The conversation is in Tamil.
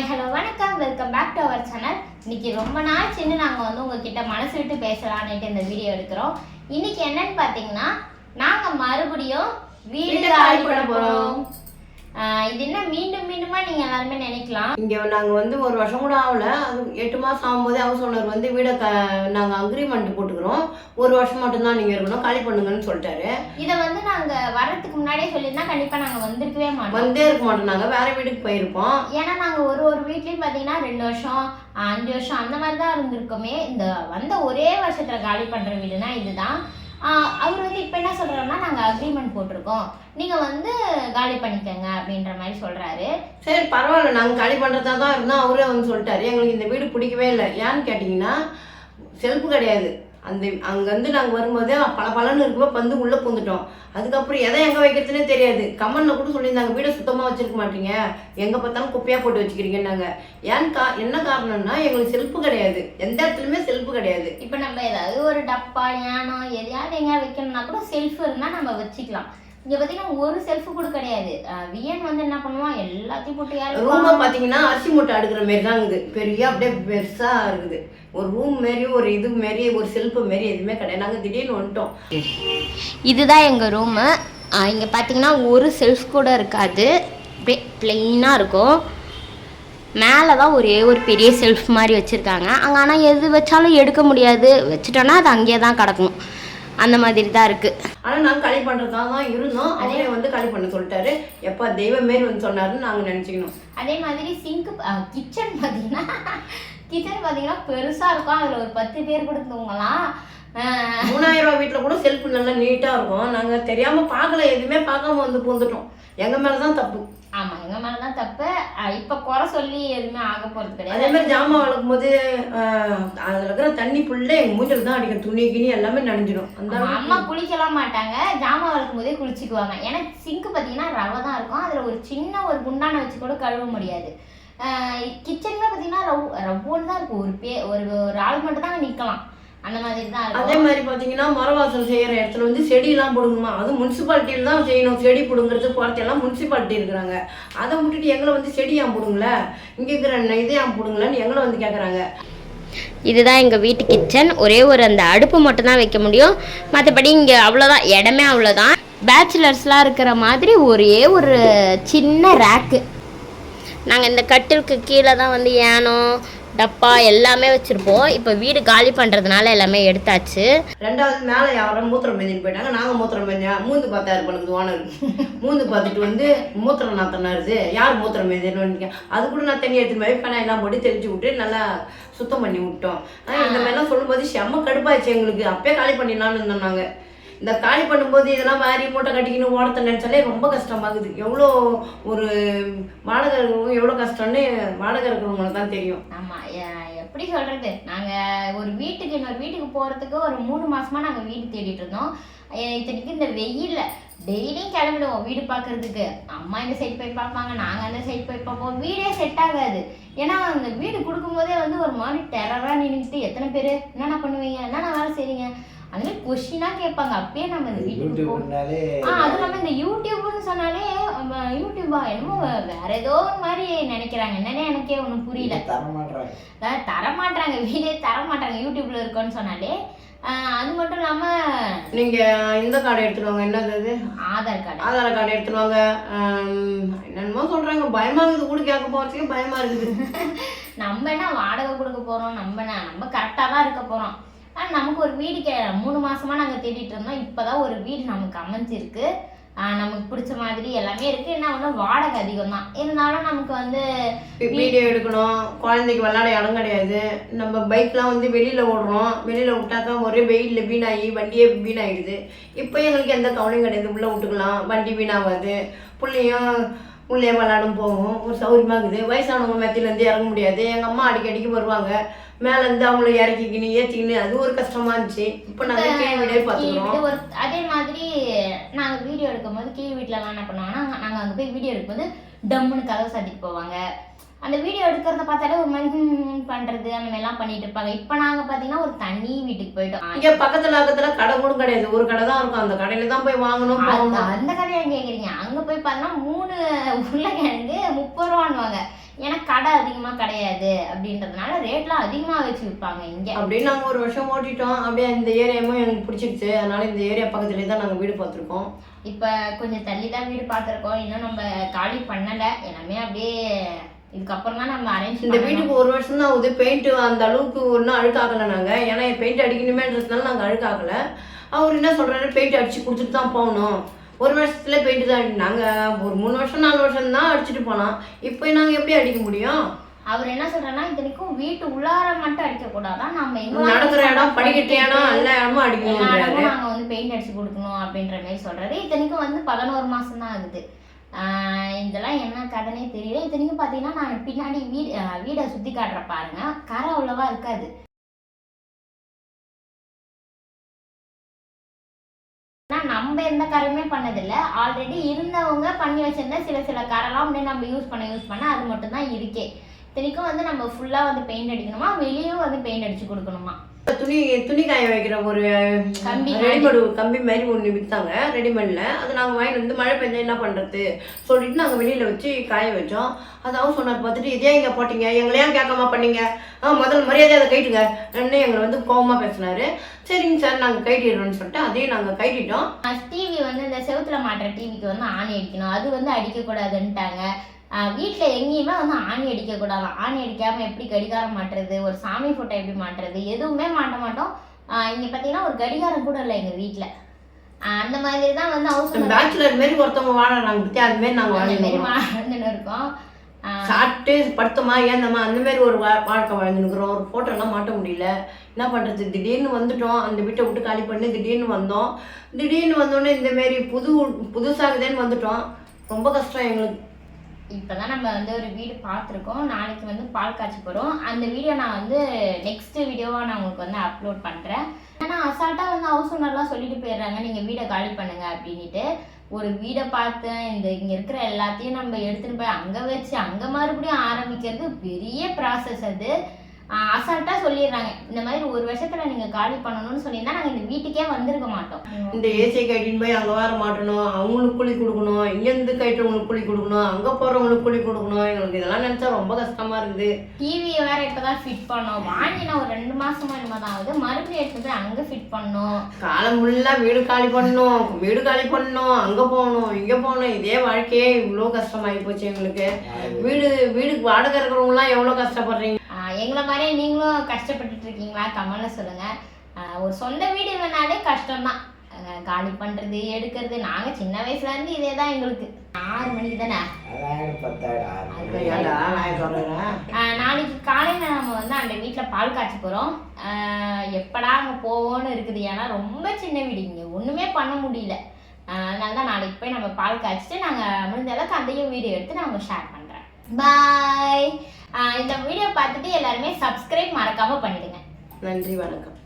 ஹாய் ஹலோ வணக்கம். Welcome back to our channel இன்னைக்கு ரொம்ப நாள் சின்ன நாங்கள் வந்து உங்ககிட்ட மனசு விட்டு பேசலான்னுட்டு இந்த வீடியோ எடுக்கிறோம். இன்னைக்கு என்னன்னு பார்த்தீங்கன்னா நாங்கள் மறுபடியும் வீடு வீட்டை பண்ண போகிறோம் இது என்ன மீண்டும் மீண்டுமா நீங்கள் எல்லாருமே நினைக்கலாம். இங்க நாங்க வந்து ஒரு வருஷம் கூட ஆகல. எட்டு மாசம் ஆகும்போதே ஹவுஸ் ஓனர் வந்து வீடை க நாங்க அக்ரிமெண்ட் போட்டுக்கிறோம். ஒரு வருஷம் மட்டும்தான் நீங்க இருக்கணும். காலி பண்ணுங்கன்னு சொல்லிட்டாரு. இதை வந்து நாங்கள் வர்றதுக்கு முன்னாடியே சொல்லியிருந்தா கண்டிப்பாக நாங்கள் வந்திருக்கவே மாட்டோம். வந்தே இருக்க மாட்டோம். நாங்க வேற வீட்டுக்கு போயிருப்போம் ஏன்னா நாங்கள் ஒரு ஒரு வீட்லேயும் பார்த்தீங்கன்னா ரெண்டு வருஷம் அஞ்சு வருஷம் அந்த மாதிரி தான் இருந்திருக்கோமே. இந்த வந்த ஒரே வருஷத்தில் காலி பண்ணுற வீடுனா இதுதான். அவர் வந்து இப்போ என்ன சொல்கிறாருன்னா நாங்கள் அக்ரிமெண்ட் போட்டிருக்கோம். நீங்கள் வந்து காலி பண்ணிக்கங்க அப்படின்ற மாதிரி சொல்கிறாரு சரி பரவாயில்ல. நாங்கள் காலி பண்ணுறதா தான் இருந்தோம் அவரே வந்து சொல்லிட்டாரு. எங்களுக்கு இந்த வீடு பிடிக்கவே இல்லை. ஏன்னு கேட்டிங்கன்னா செல்ஃபு கிடையாது. அந்த அங்கேருந்து நாங்கள் வரும்போதே பல பலன்னு இருக்கும்போது வந்து உள்ளே பூந்துட்டோம். அதுக்கப்புறம் எதை எங்கே வைக்கிறதுனே தெரியாது. கம்மனில் கூட சொல்லியிருந்தாங்க வீடை சுத்தமாக வச்சுருக்க மாட்டீங்க. எங்கே பார்த்தாலும் குப்பையாக போட்டு வச்சுக்கிறீங்கன்னாங்க. ஏன் கா என்ன காரணம்னா எங்களுக்கு செல்ஃபு கிடையாது. எந்த இடத்துலையுமே செல்ஃபு கிடையாது. இப்போ நம்ம ஏதாவது ஒரு டப்பா யானம் எதையாவது எங்கேயாவது வைக்கணும்னா கூட செல்ஃப் இருந்தால் நம்ம வச்சுக்கலாம். இங்கே பார்த்தீங்கன்னா ஒரு செல்ஃப் கூட கிடையாது. வியன் வந்து என்ன பண்ணுவான்? எல்லாத்தையும் போட்டு யாரும் ரூமை பார்த்தீங்கன்னா அரிசி மூட்டை அடுக்கிற மாரி தான் இருக்குது. பெரிய அப்படியே பெருசாக இருக்குது. ஒரு ரூம் மாரி ஒரு இது மாரி ஒரு செல்ஃபு மாரி எதுவுமே கிடையாது. நாங்கள் திடீர்னு வந்துட்டோம். இதுதான் எங்கள் ரூமு இங்கே பார்த்தீங்கன்னா ஒரு செல்ஃப் கூட இருக்காது. அப்படியே ப்ளெயினாக இருக்கும். மேலே தான் ஒரே ஒரு பெரிய செல்ஃப் மாதிரி வச்சுருக்காங்க. அங்கே ஆனால் எது வச்சாலும் எடுக்க முடியாது. வச்சுட்டோன்னா அது அங்கேயே தான் கிடக்கும். அந்த மாதிரி தான் இருக்குது ஆனால் நாங்கள் களி பண்ணுறதா தான் இருந்தோம். அவரே வந்து களி பண்ண சொல்லிட்டாரு. எப்போ தெய்வம் மாரி வந்து சொன்னாருன்னு நாங்கள் நினச்சிக்கணும். அதே மாதிரி சிங்க் கிச்சன் பார்த்தீங்கன்னா கிச்சன் பார்த்தீங்கன்னா பெருசாக இருக்கும். அதில் ஒரு பத்து பேர் கூட தூங்கலாம் ஆஹ் மூணாயிரம் ரூபா வீட்டில் கூட செல்ஃப் நல்லா நீட்டாக இருக்கும். நாங்கள் தெரியாமல் பார்க்கல எதுவுமே பார்க்காம வந்து பூந்துட்டோம். எங்கள் மேலே தான் தப்பு. ஆமாம் எங்கள் மேலே தான் தப்பு இப்போ குறை சொல்லி எதுவுமே ஆக போகிறது கிடையாது. அதே மாதிரி ஜாமான் வளர்க்கும் போது அதில் இருக்கிற தண்ணி ஃபுல்லாக எங்கள் மூஞ்சில் தான் அடிக்கும். துணி கிணி எல்லாமே நனைஞ்சிடும். அந்த அம்மா குளிக்கலாம் மாட்டாங்க. ஜாமான் வளர்க்கும் போதே குளிச்சுக்குவாங்க. ஏன்னா சிங்க் பார்த்தீங்கன்னா ரவை தான் இருக்கும். அதில் ஒரு சின்ன ஒரு குண்டானை வச்சு கூட கழுவ முடியாது. கிச்சனில் பார்த்தீங்கன்னா ரவ் ரவ்வோன்னு தான் இருக்கும். ஒரு பே ஒரு ஒரு ஆள் மட்டும் தான் நிற்கலாம் அந்த மாதிரி தான் அதே மாதிரி பார்த்தீங்கன்னா மரவாசல் செய்கிற இடத்துல வந்து செடியெல்லாம் பிடுங்கணுமா அது முனிசிபாலிட்டியில் தான் செய்யணும். செடி பிடுங்கிறது போகிறதெல்லாம் முனிசிபாலிட்டி இருக்கிறாங்க அதை விட்டுட்டு எங்களை வந்து செடி ஏன் பிடுங்கல இங்கே இருக்கிற இதை ஏன் பிடுங்கலன்னு எங்களை வந்து கேட்குறாங்க இதுதான் எங்கள் வீட்டு கிச்சன் ஒரே ஒரு அந்த அடுப்பு மட்டும் தான் வைக்க முடியும். மற்றபடி இங்கே அவ்வளோதான் இடமே அவ்வளோதான் பேச்சுலர்ஸ்லாம் இருக்கிற மாதிரி ஒரே ஒரு சின்ன ரேக்கு நாங்கள் இந்த கட்டிலுக்கு கீழே தான் வந்து ஏனோ டப்பா எல்லாமே வச்சுருப்போம். இப்போ வீடு காலி பண்ணுறதுனால எல்லாமே எடுத்தாச்சு. ரெண்டாவது மேலே யாரும் மூத்திரம் மேஞ்சிட்டு போயிட்டாங்க. நாங்கள் மூத்திரம் மேஞ்சா மூந்து பார்த்தாரு பண்ணுது ஓனர். மூந்து பார்த்துட்டு வந்து மூத்திரம் நாத்தனாருது யார் மூத்திரம் மேஞ்சேன்னு அது கூட நான் தண்ணி எடுத்துட்டு போய் பெண்ணா எல்லாம் போட்டு தெளிச்சு விட்டு நல்லா சுத்தம் பண்ணி விட்டோம். ஆனால் இந்த மாதிரிலாம் சொல்லும்போது செம்ம கடுப்பாச்சு எங்களுக்கு. அப்பயே காலி பண்ணிடலாம்னு இருந்தோம் நாங்கள் இந்த காலி பண்ணும்போது இதெல்லாம் மாதிரி மூட்டை கட்டிக்கின்னு ஓடத்தை நினச்சாலே ரொம்ப கஷ்டமாகுது. எவ்வளோ ஒரு வாடகை இருக்கிறவங்க எவ்வளோ கஷ்டம்னு வாடகை இருக்கிறவங்களுக்கு தான் தெரியும். ஆமாம் எப்படி சொல்கிறது நாங்கள் ஒரு வீட்டுக்கு இன்னொரு வீட்டுக்கு போகிறதுக்கு ஒரு மூணு மாசமா நாங்கள் வீடு தேடிட்டு இருந்தோம். இத்தனைக்கு இந்த வெயிலில் டெய்லியும் கிளம்பிடுவோம் வீடு பார்க்கறதுக்கு அம்மா இந்த சைடு போய் பார்ப்பாங்க நாங்கள் அந்த சைடு போய் பார்ப்போம். வீடே செட் ஆகாது. ஏன்னா அந்த வீடு கொடுக்கும்போதே வந்து ஒரு மாதிரி டெரராக நின்றுட்டு எத்தனை பேர் என்னென்ன பண்ணுவீங்க என்னென்ன வேலை செய்றீங்க? அந்த மாதிரி கொஷினாக கேட்பாங்க. அப்பயே நம்ம இந்த வீட்டுக்கு ஆ அது இல்லாமல் இந்த யூடியூப்னு சொன்னாலே நம்ம யூடியூபா என்னமோ வேற ஏதோ ஒரு மாதிரி நினைக்கிறாங்க. என்னன்னே எனக்கே ஒன்றும் புரியல. தர மாட்டாங்க அதாவது தரமாட்டாங்க வீடே தரமாட்டாங்க யூடியூப்ல இருக்கோன்னு சொன்னாலே அது மட்டும் இல்லாம நீங்கள் இந்த கார்டு எடுத்துட்டு வாங்க. என்னது அது? ஆதார் கார்டு ஆதார் கார்டு எடுத்துட்டு வாங்க. ஆம், என்னென்னமோ சொல்றாங்க. பயமா இருக்குது. கூட கேட்க போறதுக்கே பயமா இருக்குது. நம்ம என்ன வாடகை கொடுக்க போறோம்? நம்ம என்ன நம்ம கரெக்டா தான் இருக்க போறோம். ஆனால் நமக்கு ஒரு வீடு கே மூணு மாசமா நாங்க தேடிட்டு இருந்தோம். இப்பதான் ஒரு வீடு நமக்கு அமைஞ்சிருக்கு. நமக்கு பிடிச்ச மாதிரி எல்லாமே இருக்கு. என்ன ஒண்ணு வாடகை அதிகம் தான் இருந்தாலும் நமக்கு வந்து வீடியோ எடுக்கணும். குழந்தைக்கு விளையாட இடம் கிடையாது. நம்ம பைக்லாம் வந்து வெளியில ஓடுறோம். வெளியில தான் ஒரே வெயில்ல வீணாகி வண்டியே வீணாயிடுது இப்போ எங்களுக்கு எந்த கவலையும் கிடையாது. உள்ள விட்டுக்கலாம். வண்டி வீணாகாது. பிள்ளையும் உள்ளே விளாடும் போகும். ஒரு சௌரியமா இருக்குது. வயசானவங்க மெத்திலேருந்து இறங்க முடியாது. எங்கள் அம்மா அடிக்கடிக்கு வருவாங்க. மேலேருந்து அவங்கள இறக்கிக்கின்னு ஏற்றிக்கின்னு அது ஒரு கஷ்டமா இருந்துச்சு. இப்போ நாங்கள் கீழ் வீடே பார்த்துக்கிறோம். அதே மாதிரி நாங்க வீடியோ எடுக்கும்போது கீழ் வீட்டுலலாம் என்ன பண்ணுவாங்கன்னா நாங்க அங்க போய் வீடியோ எடுக்கும்போது டம்முன்னு கதவை சாத்திட்டு போவாங்க. அந்த வீடியோ எடுக்கிறத பார்த்தாலே ஒரு மாதிரி பண்றது அந்த மாதிரிலாம் பண்ணிட்டு இருப்பாங்க. இப்போ நாங்க பாத்தீங்கன்னா ஒரு தனி வீட்டுக்கு போயிட்டோம். இங்கே பக்கத்துல பக்கத்துல கடை கூட கிடையாது. ஒரு கடை தான் இருக்கும். அந்த கடையில தான் போய் வாங்கணும் அந்த கதையை கேக்குறீங்க. அங்க போய் பார்த்தா மூணு உருளைக்கிழங்கு முப்பது ரூபான்னுவாங்க ஏன்னா கடை அதிகமா கிடையாது அப்படின்றதுனால ரேட்லாம் அதிகமா வச்சு விற்பாங்க இங்க. அப்படியே நாங்கள் ஒரு வருஷம் ஓட்டிட்டோம். அப்படியே இந்த ஏரியாவும் எனக்கு பிடிச்சிருச்சு. அதனால இந்த ஏரியா பக்கத்துலேயே தான் நாங்கள் வீடு பார்த்துருக்கோம். இப்ப கொஞ்சம் தள்ளி தான் வீடு பார்த்துருக்கோம். இன்னும் நம்ம காலி பண்ணல. எல்லாமே அப்படியே இதுக்கப்புறம் நம்ம அரேஞ்ச் இந்த வீட்டுக்கு ஒரு வருஷம் தான் ஆகுது. பெயிண்ட் அந்த அளவுக்கு ஒன்றும் அழுக்காகலை நாங்கள் ஏன்னா பெயிண்ட் அடிக்கணுமேன்றதுனால நாங்கள் அழுக்காகலை. அவர் என்ன சொல்றாரு? பெயிண்ட் அடிச்சு கொடுத்துட்டு தான் போகணும். ஒரு வருஷத்துல பெயிண்ட் தான் அடி- நாங்க ஒரு மூணு வருஷம் நாலு வருஷம் தான் அடிச்சுட்டு போனோம் இப்போ நாங்கள் எப்படி அடிக்க முடியும்? அவர் என்ன சொல்றேன்னா இத்தனைக்கும் வீட்டு உள்ளார மட்டும் அடிக்க கூடாதான் நம்ம எங்க நடக்கிற இடம் படிக்கட்டு இடம் எல்லா இடமும் அடிக்கணும் நாங்க வந்து பெயிண்ட் அடிச்சு கொடுக்கணும் அப்படின்ற மாதிரி சொல்றாரு. இத்தனைக்கும் வந்து பதினோரு மாசம் தான் ஆகுது. இதெல்லாம் என்ன கதைனே தெரியல. இத்தனைக்கும் பார்த்தீங்கன்னா நான் பின்னாடி வீடு வீடை சுற்றி காட்டுற பாருங்க. கரை அவ்வளோவா இருக்காது. நம்ம எந்த கரையுமே பண்ணதில்லை. ஆல்ரெடி இருந்தவங்க பண்ணி வச்சிருந்த சில சில கரெல்லாம் அப்படியே நம்ம யூஸ் பண்ண யூஸ் பண்ண அது மட்டும்தான் இருக்கே. இத்தனைக்கும் வந்து நம்ம ஃபுல்லாக வந்து பெயிண்ட் அடிக்கணுமா? வெளியும் வந்து பெயிண்ட் அடிச்சு கொடுக்கணுமா? துணி துணி காய வைக்கிற ஒரு ரெடிமேடு கம்பி மாதிரி ஒன்று விற்றாங்க ரெடிமேடில் அது நாங்கள் வாங்கிட்டு வந்து மழை பெஞ்சா என்ன பண்ணுறது சொல்லிட்டு நாங்கள் வெளியில் வச்சு காய வச்சோம். அது அவர் சொன்னார் பார்த்துட்டு இதே இங்கே போட்டீங்க? எங்களை ஏன் கேட்காம பண்ணீங்க. ஆ முதல் மரியாதை அதை கைட்டுங்க எங்களை வந்து கோவமாக பேசினாரு. சரிங்க சார் நாங்கள் கைட்டிடுறோம்னு சொல்லிட்டு அதையும் நாங்கள் கைட்டிட்டோம். டிவி வந்து இந்த செவுத்துல மாட்டுற டிவிக்கு வந்து ஆணி அடிக்கணும். அது வந்து அடிக்கக்கூடாதுன்ட்டாங்க. வீட்டில் எங்கேயுமே வந்து ஆணி அடிக்கக்கூடாது ஆணி அடிக்காமல் எப்படி கடிகாரம் மாட்டுறது? ஒரு சாமி ஃபோட்டோ எப்படி மாட்டுறது? எதுவுமே மாட்ட மாட்டோம். இங்கே பார்த்தீங்கன்னா ஒரு கடிகாரம் கூட இல்லை எங்கள் வீட்டில் அந்த மாதிரி தான் வந்து ஹவுஸ் பேச்சுலர் மாரி ஒருத்தவங்க பற்றி அது மாரி நாங்கள் வாழ்ந்துக்கிறோம் வாழ்ந்துன்னு இருக்கோம். சாப்பிட்டு படுத்தோமா ஏந்தமா அந்த மாதிரி ஒரு வாழ்க்கை வாழ்ந்துருக்குறோம் ஒரு ஃபோட்டோலாம் மாட்ட முடியல. என்ன பண்ணுறது திடீர்னு வந்துட்டோம். அந்த வீட்டை விட்டு காலி பண்ணி திடீர்னு வந்தோம். திடீர்னு வந்தோடனே இந்த மாரி புது புதுசாகுதேன்னு வந்துட்டோம். ரொம்ப கஷ்டம் எங்களுக்கு. இப்போதான் நம்ம வந்து ஒரு வீடு பார்த்துருக்கோம். நாளைக்கு வந்து பால் காய்ச்சி போகிறோம் அந்த வீடியோ நான் வந்து நெக்ஸ்ட் வீடியோவாக நான் உங்களுக்கு வந்து அப்லோட் பண்ணுறேன் ஏன்னா அசால்ட்டாக வந்து ஹவுஸ் ஓனர்லாம் சொல்லிட்டு போயிடுறாங்க நீங்கள் வீடை காலி பண்ணுங்க அப்படின்ட்டு ஒரு வீடை பார்த்து இந்த இங்கே இருக்கிற எல்லாத்தையும் நம்ம எடுத்துன்னு போய் அங்கே வச்சு அங்கே மறுபடியும் ஆரம்பிக்கிறது பெரிய ப்ராசஸ் அது. அசால்ட்டாக சொல்லிடுறாங்க. இந்த மாதிரி ஒரு வருஷத்தில் நீங்கள் காலி பண்ணணும்னு சொல்லியிருந்தா நாங்கள் இந்த வீட்டுக்கே வந்திருக்க மாட்டோம். இந்த ஏசியை கட்டின்னு போய் அங்கே வர மாட்டணும். அவங்களுக்கு கூலி கொடுக்கணும். இங்கேருந்து கட்டுறவங்களுக்கு கூலி கொடுக்கணும். அங்கே போகிறவங்களுக்கு கூலி கொடுக்கணும். எங்களுக்கு இதெல்லாம் நினச்சா ரொம்ப கஷ்டமாக இருக்குது. டிவி வேற இப்பதான் ஃபிட் பண்ணோம். வாங்கின ஒரு ரெண்டு மாசமா என்னமோ தான் ஆகுது. மறுபடியும் எடுத்து போய் அங்க ஃபிட் பண்ணோம். காலம் ஃபுல்லாக வீடு காலி பண்ணணும் வீடு காலி பண்ணணும் அங்கே போகணும் இங்கே போகணும் இதே வாழ்க்கையே இவ்வளோ கஷ்டமாகி போச்சு எங்களுக்கு. வீடு வீடுக்கு வாடகை இருக்கிறவங்களாம் எவ்வளோ கஷ்டப்படுறீங்க? எங்களை மாதிரியே நீங்களும் கஷ்டப்பட்டுட்டு இருக்கீங்களா கமெண்ட்ல சொல்லுங்க. ஒரு சொந்த வீடு இல்லைனாலே கஷ்டம்தான். காலி பண்றது எடுக்கிறது நாங்க சின்ன வயசுல இருந்து இதே தான் எங்களுக்கு. ஆறு மணிக்கு தானே? நாளைக்கு காலையில நம்ம வந்து அந்த வீட்ல பால் காய்ச்ச போறோம். எப்படா அங்க போவோம்னு இருக்குது. ஏன்னா ரொம்ப சின்ன வீடு. இங்க ஒண்ணுமே பண்ண முடியல. அதனால தான் நாளைக்கு போய் நம்ம பால் காய்ச்சிட்டு நாங்க முடிஞ்ச அளவுக்கு அதையும் வீடியோ எடுத்து நான் உங்களுக்கு ஷேர் பண்றேன். பாய் இந்த வீடியோ பார்த்துட்டு எல்லாருமே சப்ஸ்கிரைப் மறக்காம பண்ணிடுங்க. நன்றி வணக்கம்.